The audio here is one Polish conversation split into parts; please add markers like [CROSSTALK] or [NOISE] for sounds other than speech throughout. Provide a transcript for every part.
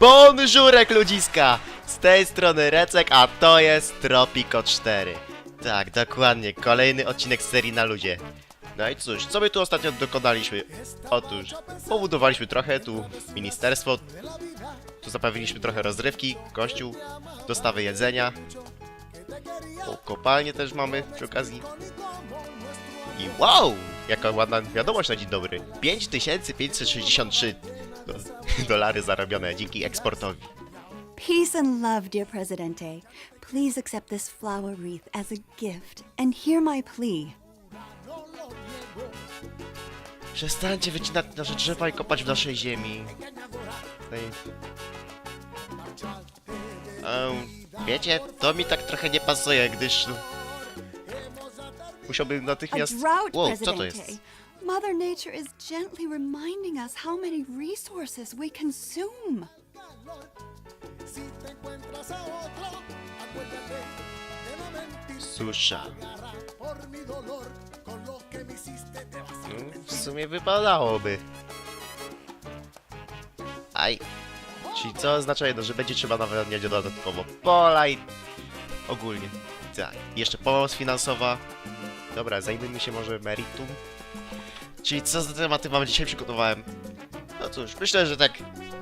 Bonżurek ludziska! Z tej strony Recek, a to jest Tropico 4. Tak, dokładnie, kolejny odcinek serii na ludzie. No i cóż, co my tu ostatnio dokonaliśmy? Otóż, pobudowaliśmy trochę tu ministerstwo, tu zapewniliśmy trochę rozrywki, kościół, dostawy jedzenia. O, kopalnię też mamy przy okazji. I wow! Jaka ładna wiadomość na dzień dobry. 5563 do- [LAUGHS] dolary zarobione dzięki eksportowi. Peace and love, dear Presidente. Please accept this flower wreath as a gift and hear my plea. Przestańcie wycinać nasze drzewa i kopać w naszej ziemi. Em, wiecie, to mi tak trochę nie pasuje, gdyż... no, Musiałbym A natychmiast... drought, Wow, co to Presidente. Mother Nature is gently reminding us how many resources we consume. Susza. No, w sumie wypadałoby. Aj. Czyli co oznacza jedno, że będzie trzeba nawadniać dodatkowo pola i... Ogólnie. Tak. Jeszcze pomoc finansowa. Dobra, zajmijmy się może meritum. Czyli co za tematy mamy dzisiaj przygotowałem? No cóż, myślę, że tak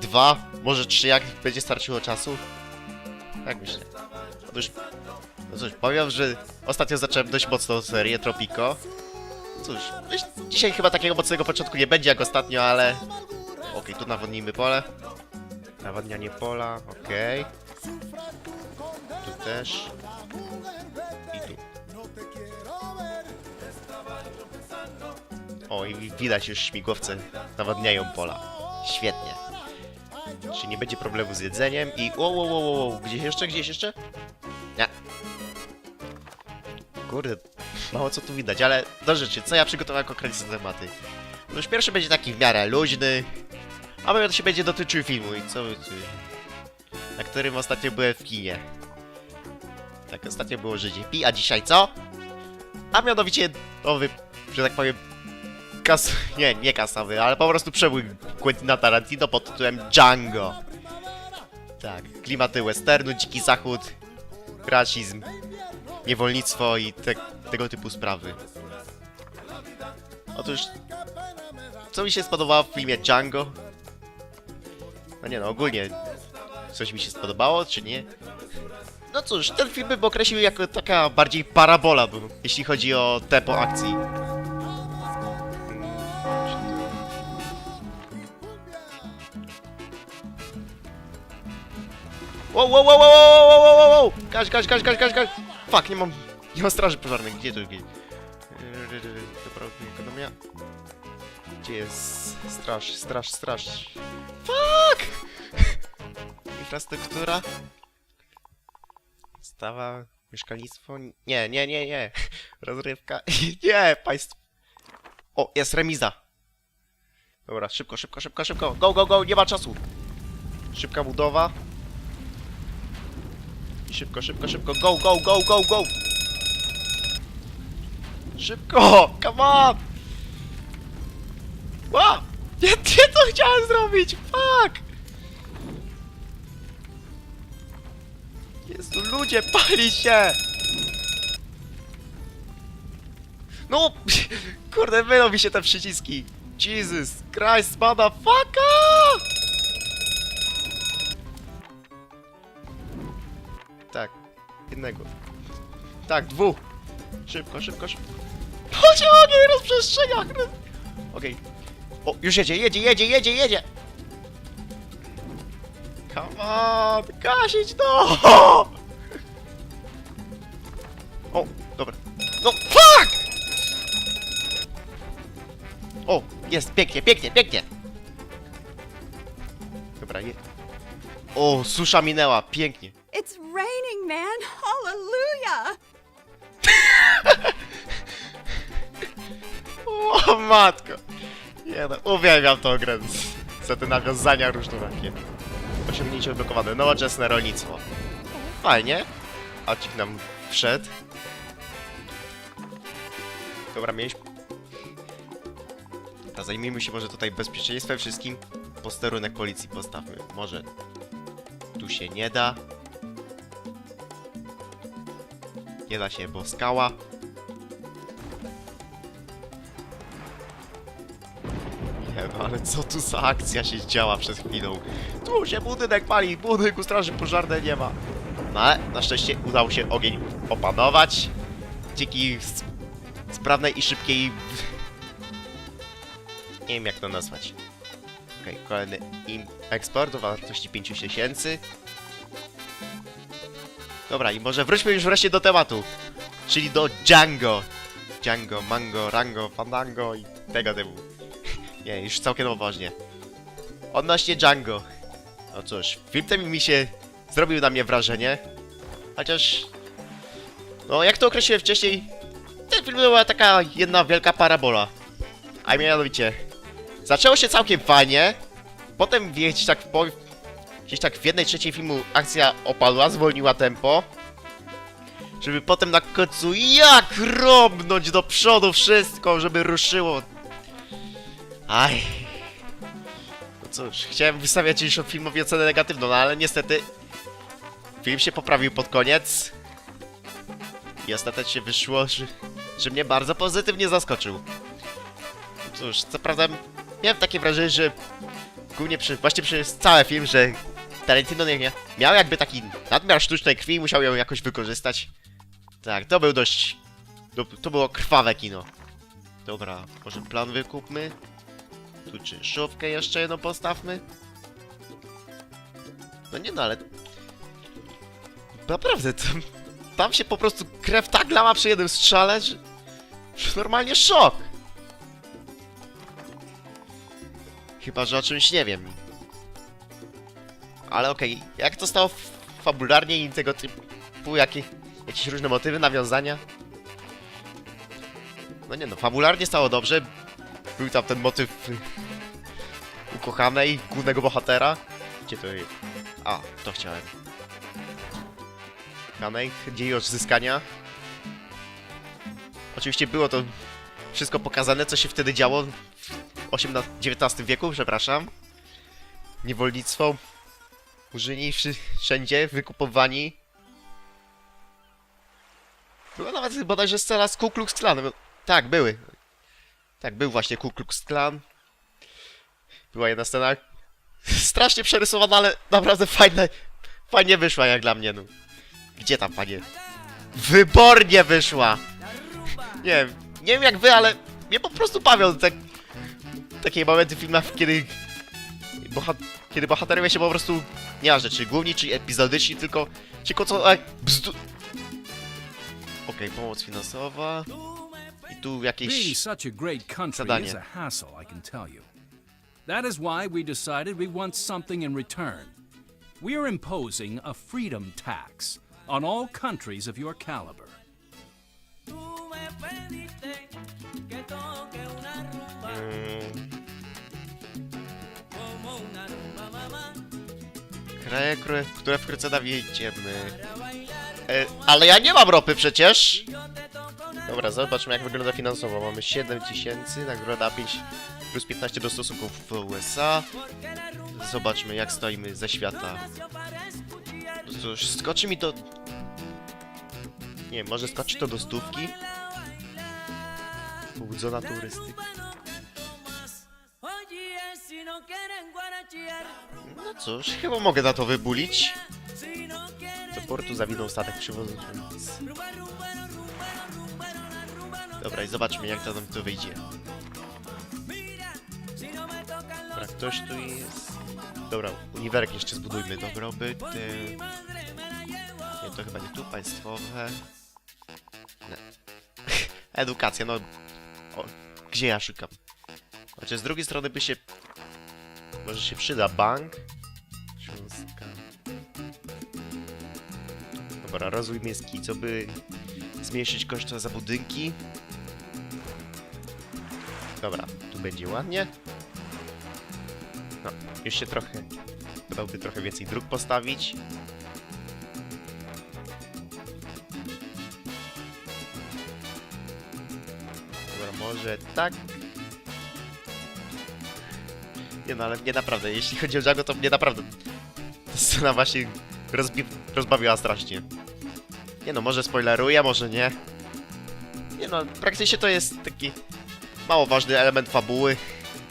dwa, może trzy, jak będzie starczyło czasu. Tak myślę. Otóż no cóż, powiem, że ostatnio zacząłem dość mocną serię Tropico. Cóż, myśl- dzisiaj chyba takiego mocnego początku nie będzie jak ostatnio, ale... Okej, tu nawodnimy pole. Nawadnianie pola, okej. Tu też. O, i widać już śmigłowce nawadniają pola. Świetnie. Czyli nie będzie problemu z jedzeniem i... Wow, wow, wow, wow. Gdzieś jeszcze, gdzieś jeszcze? Nie. Kurde, mało co tu widać, ale do rzeczy, co ja przygotowałem konkretnie za tematy? No już pierwszy będzie taki w miarę luźny, a to się będzie dotyczył filmu i co Na którym ostatnio byłem w kinie. Tak, ostatnio było Żydzie Pi, a dzisiaj co? A mianowicie nowy, że tak powiem, kas... nie, nie kasowy, ale po prostu przebój Quentina Tarantino pod tytułem Django. Tak, klimaty westernu, dziki zachód, rasizm, niewolnictwo i te, tego typu sprawy. Otóż, co mi się spodobało w filmie Django? No nie no, ogólnie coś mi się spodobało, czy nie? No cóż, ten film bym określił jako taka bardziej parabola, bo, jeśli chodzi o tempo akcji. Wow, wow, wow, wow, wow, wow, wow, wow, wow! Gaś, gaś, gaś, gaś, gaś, gaś! Fuck, nie mam, nie mam straży pożarnej, gdzie to jest? Dobra, ekonomia. Gdzie jest straż, straż, straż? Fuck! [LAUGHS] Infrastruktura? Stawa, mieszkalnictwo? Nie, nie, nie, nie. Rozrywka? [LAUGHS] Nie, państwo. O, jest remiza. Dobra, szybko, szybko, szybko, szybko. Go, go, go, nie ma czasu. Szybka budowa. Szybko, szybko, szybko. Go, go, go, go, go! Szybko! Come on! Ła! Nie, nie to chciałem zrobić! Fuck! Jezu, ludzie, pali się! No! [LAUGHS] Kurde, mylą mi się te przyciski! Jesus Christ, motherfucker! Jednego. Tak, dwóch. Szybko, szybko, szybko. Chodź ogień rozprzestrzenia! Okej. O, już jedzie, jedzie, jedzie, jedzie, jedzie! Come on, gasić to! O, dobra. No, fuck! O, jest, pięknie, pięknie, pięknie! Dobra, je... O, susza minęła, pięknie. It's raining, man. Hallelujah. [LAUGHS] O matko! Nie no, uwielbiam tą grę. Za te nawiązania różnorakie. Osiągnięcie odblokowane. Nowoczesne rolnictwo. Fajnie. Acik nam wszedł. Dobra, mieliśmy... A zajmijmy się może tutaj bezpieczeństwem wszystkim. Posterunek policji postawmy. Może Tu się nie da. Nie da się, bo skała. Nie ale co tu za akcja się działa przez chwilę? Tu się budynek pali, budynku straży pożarnej nie ma. No ale na szczęście udało się ogień opanować. Dzięki sprawnej i szybkiej... Nie wiem jak to nazwać. Okej, kolejny im eksport o wartości 5000. Dobra, i może wróćmy już wreszcie do tematu. Czyli do Django. Django, Mango, Rango, Fandango i tego typu. [LAUGHS] Nie, już całkiem poważnie. Odnośnie Django. No cóż, film ten mi się zrobił na mnie wrażenie. Chociaż... No, jak to określiłem wcześniej, ten film była taka jedna wielka parabola. A mianowicie, zaczęło się całkiem fajnie, potem gdzieś tak po... Gdzieś tak w jednej trzeciej filmu akcja opadła, zwolniła tempo. Żeby potem na końcu jak robnąć do przodu wszystko, żeby ruszyło. Aj. No cóż, chciałem wystawiać już filmowi ocenę negatywną, no ale niestety film się poprawił pod koniec. I ostatecznie wyszło, że, że mnie bardzo pozytywnie zaskoczył. Cóż, co prawda miałem takie wrażenie, że głównie przy, właśnie przez cały film, że Tarantino nie, miał jakby taki nadmiar sztucznej krwi i musiał ją jakoś wykorzystać. Tak, to był dość... To, to było krwawe kino. Dobra, może plan wykupmy? Tu czynszówkę jeszcze jedną postawmy? No nie no, ale... Naprawdę, tam, tam się po prostu krew tak lała przy jednym strzale, że... że normalnie szok! Chyba, że o czymś nie wiem. Ale okej, jak to stało fabularnie i tego typu, jakie, jakieś różne motywy, nawiązania? No nie no, fabularnie stało dobrze. Był tam ten motyw ukochanej, głównego bohatera. Gdzie to jest? A, to chciałem. Ukochanej, dzień odzyskania. Oczywiście było to wszystko pokazane, co się wtedy działo w XVIII wieku, przepraszam. Niewolnictwo, Wszy- wszędzie, wykupowani. Była nawet bodajże scena z Ku Klux Klan. Tak, były. Tak, był właśnie Ku Klux Klan. Była jedna scena [LAUGHS] strasznie przerysowana, ale naprawdę fajna, fajnie wyszła jak dla mnie, no. Gdzie tam, panie? Wybornie wyszła! Nie wiem, nie wiem jak wy, ale mnie po prostu bawią te takie momenty w filmach, kiedy bohat kiedy bohaterowie się po prostu, nieważne czy główni, czy epizodyczni, tylko co, e, bzdu... Okej, pomoc finansowa. I tu jakieś... Zadanie. That is why we decided we want something in return. We are imposing a freedom tax on all countries of your caliber. Które, które wkrótce nawiedziemy. E, ale ja nie mam ropy przecież! Dobra, zobaczmy jak wygląda finansowo. Mamy 7000, nagroda 5 plus 15 do stosunków w USA. Zobaczmy jak stoimy ze świata. Cóż, skoczy mi to... Nie może skoczy to do stówki? Pobudzona turystyka. No cóż, chyba mogę na to wybulić. Do portu zawinął statek no Dobra, i zobaczmy jak to nam tu wyjdzie. Dobra, ktoś tu jest. Dobra, uniwerek jeszcze zbudujmy. Dobrobyt. llevo Nie, to chyba nie tu, państwowe. Nie. [LAUGHS] Edukacja, no. O, gdzie ja szukam? Chociaż z drugiej strony by się. Może się przyda bank. Dobra, rozwój miejski, co by zmniejszyć koszty za budynki. Dobra, tu będzie ładnie. No, już się trochę. Dodałby trochę więcej dróg postawić. Dobra, może tak. Nie no, ale mnie naprawdę, jeśli chodzi o Django, to mnie naprawdę Ta scena właśnie rozbi- rozbawiła strasznie. Nie no, może spoileruję, może nie. Nie no, praktycznie to jest taki mało ważny element fabuły,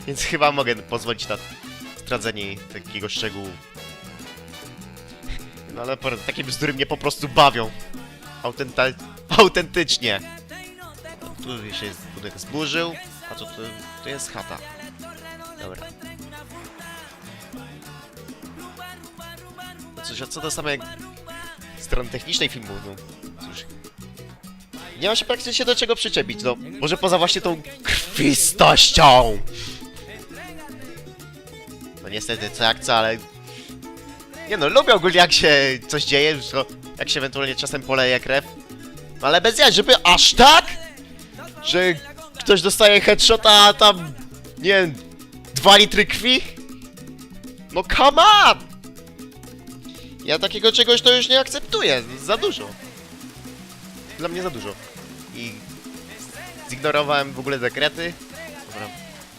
więc [LAUGHS] chyba mogę pozwolić na zdradzenie takiego szczegółu. [LAUGHS] No ale takie bzdury mnie po prostu bawią. Autenta autentycznie. Tu się budynek zburzył, a co to, to jest chata. Dobra. Cóż, a co do samej strony technicznej filmu, no cóż. Nie ma się praktycznie do czego przyczepić, no. Może poza właśnie tą krwistością. No niestety, co jak co, ale... Nie no, lubię ogólnie jak się coś dzieje, jak się ewentualnie czasem poleje krew. No ale bez jaj, żeby aż tak? Że ktoś dostaje headshota, a tam... Nie wiem... Dwa litry krwi? No come on! Ja takiego czegoś to już nie akceptuję, za dużo. Dla mnie za dużo. I zignorowałem w ogóle dekrety. Dobra,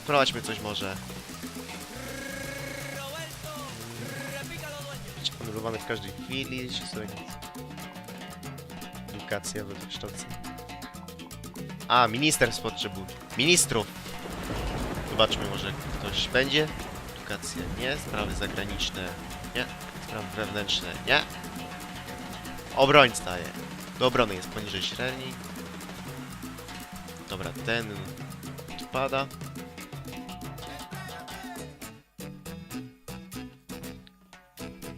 prowadźmy coś może. Być anulowany w każdej chwili, czy sobie Edukacja, wykształcenie. A, ministerstw potrzebuje. Ministrów! Zobaczmy, może ktoś będzie. Edukacja nie, sprawy zagraniczne nie, sprawy wewnętrzne nie. Obrońca je. Do obrony jest poniżej średniej. Dobra, ten odpada.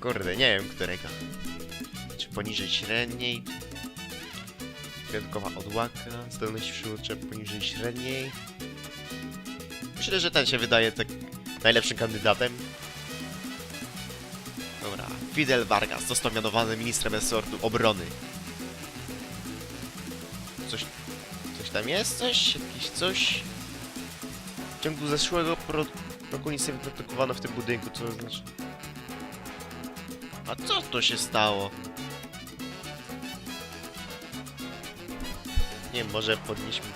Kurde, nie wiem którego. Czy poniżej średniej? Wyjątkowa odłaka, zdolności przywódcze poniżej średniej. Myślę, że ten się wydaje tak najlepszym kandydatem. Fidel Vargas został mianowany ministrem resortu obrony. Coś, coś tam jest? Coś? Jakieś coś? W ciągu zeszłego pro, roku nic nie wyprodukowano w tym budynku, co to znaczy? A co to się stało? Nie może podnieśmy...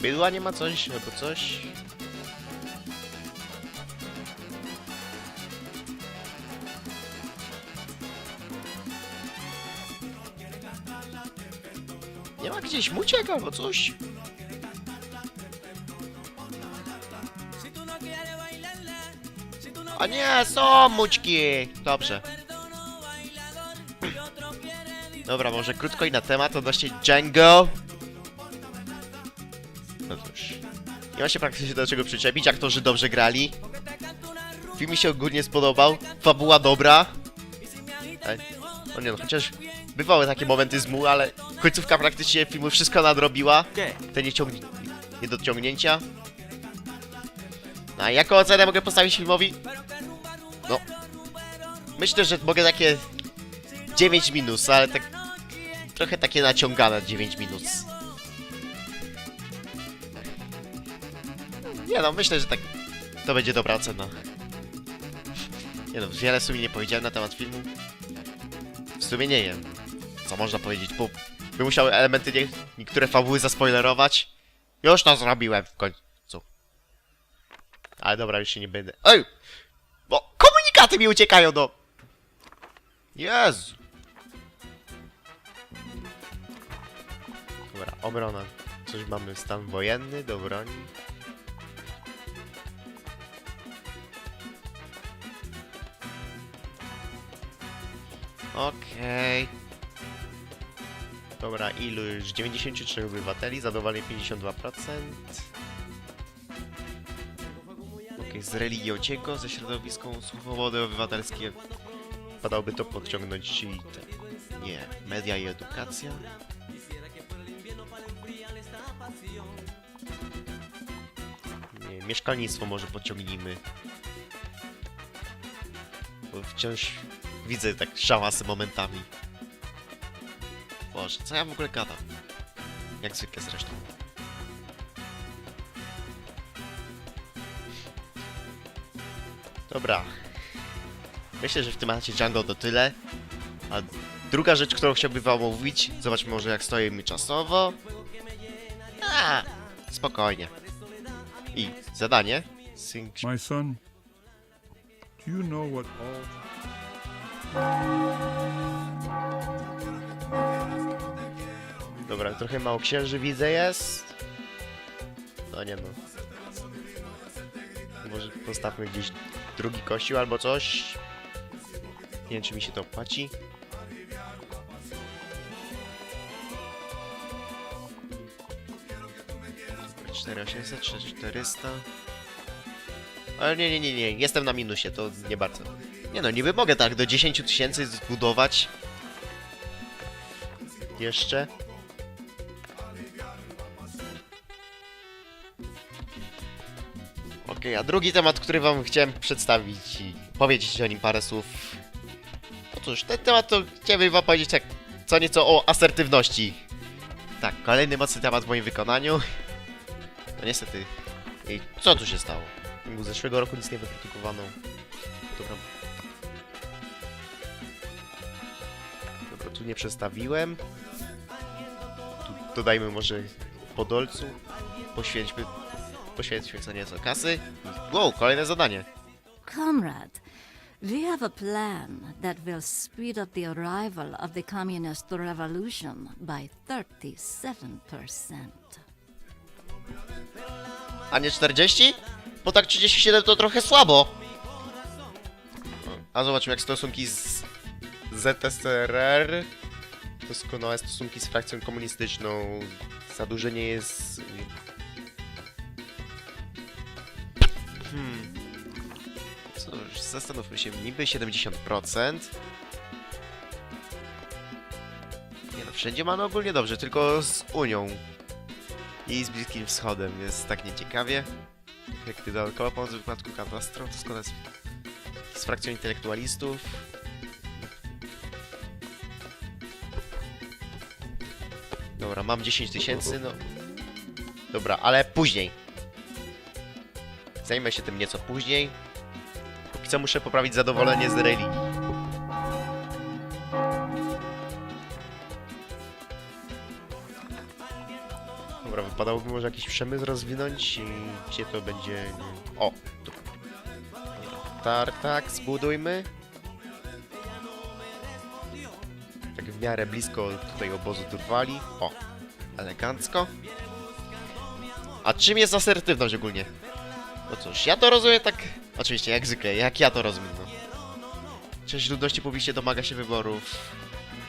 Bydła nie ma coś, albo coś? Gdzieś muciek albo coś? A nie, są mućki! Dobrze. Dobra, może krótko i na temat odnośnie Django. No cóż. Nie ma się praktycznie do czego przyczepić, aktorzy dobrze grali. Film mi się ogólnie spodobał, fabuła dobra. Ale, no nie no, chociaż bywały takie momenty z mu, ale końcówka praktycznie filmu wszystko nadrobiła. Te nieciąg... niedociągnięcia. No a jaką ocenę mogę postawić filmowi? No. Myślę, że mogę takie 9 minus, ale tak trochę takie naciągane 9 minus. Nie no, myślę, że tak to będzie dobra ocena. Nie no, wiele w sumie nie powiedziałem na temat filmu. W sumie nie wiem, co można powiedzieć, bo by musiały elementy nie, niektóre fabuły zaspoilerować. Już to zrobiłem w końcu. Ale dobra, już się nie będę. Ej! Bo komunikaty mi uciekają, no! Jezu! Dobra, obrona. Coś mamy, stan wojenny do broni. Okej. Dobra, ilu już? 93 obywateli, zadowolenie 52%. Okej, z religią cienko, ze środowiską swobody obywatelskie. Padałoby to podciągnąć, czyli te... Nie, media i edukacja. Nie, mieszkalnictwo może pociągnijmy. Bo wciąż widzę tak szałasy momentami. Boże, co ja w ogóle gadam? Jak zwykle zresztą. Dobra. Myślę, że w temacie Django to tyle. A druga rzecz, którą chciałbym wam omówić, zobaczmy może jak stoimy czasowo. A, spokojnie. I zadanie. Sync... My son, Do you know what all Dobra, trochę mało księży widzę jest. No nie no. Może postawmy gdzieś drugi kościół albo coś. Nie wiem, czy mi się to opłaci. Dobra, 4800, 4400. Ale nie, nie, nie, nie, jestem na minusie, to nie bardzo. Nie no, niby mogę tak do 10 tysięcy zbudować. Jeszcze. A drugi temat, który wam chciałem przedstawić i powiedzieć o nim parę słów. No cóż, ten temat to chciałbym wam powiedzieć tak co nieco o asertywności. Tak, kolejny mocny temat w moim wykonaniu. No niestety. I co tu się stało? Z zeszłego roku nic nie wyprodukowano. Dobra. Dobra, tu nie przestawiłem. Tu dodajmy może po dolcu. Poświęćmy poświęćmy co nieco kasy. Wow, kolejne zadanie. Comrade, we have a plan that will speed up the arrival of the communist revolution by 37%. A nie 40? Bo tak 37 to trochę słabo. A zobaczmy jak stosunki z ZSRR. Doskonałe stosunki z frakcją komunistyczną. Zadłużenie jest... Hmm. Cóż, zastanówmy się, niby 70%. Nie no, wszędzie mamy ogólnie dobrze, tylko z Unią i z Bliskim Wschodem jest tak nieciekawie. Jak gdy dodatkowa pomoc w wypadku katastrof, to składa z, z frakcją intelektualistów. Dobra, mam 10 tysięcy, no. Dobra, ale później. Zajmę się tym nieco później. Póki co muszę poprawić zadowolenie z religii. Dobra, wypadałoby może jakiś przemysł rozwinąć i gdzie to będzie... O! Tu. Tartak, zbudujmy. Tak w miarę blisko tutaj obozu Durwali. O! Elegancko. A czym jest asertywność ogólnie? No cóż, ja to rozumiem tak... Oczywiście, jak zwykle, jak ja to rozumiem, no. Część ludności publicznie domaga się wyborów.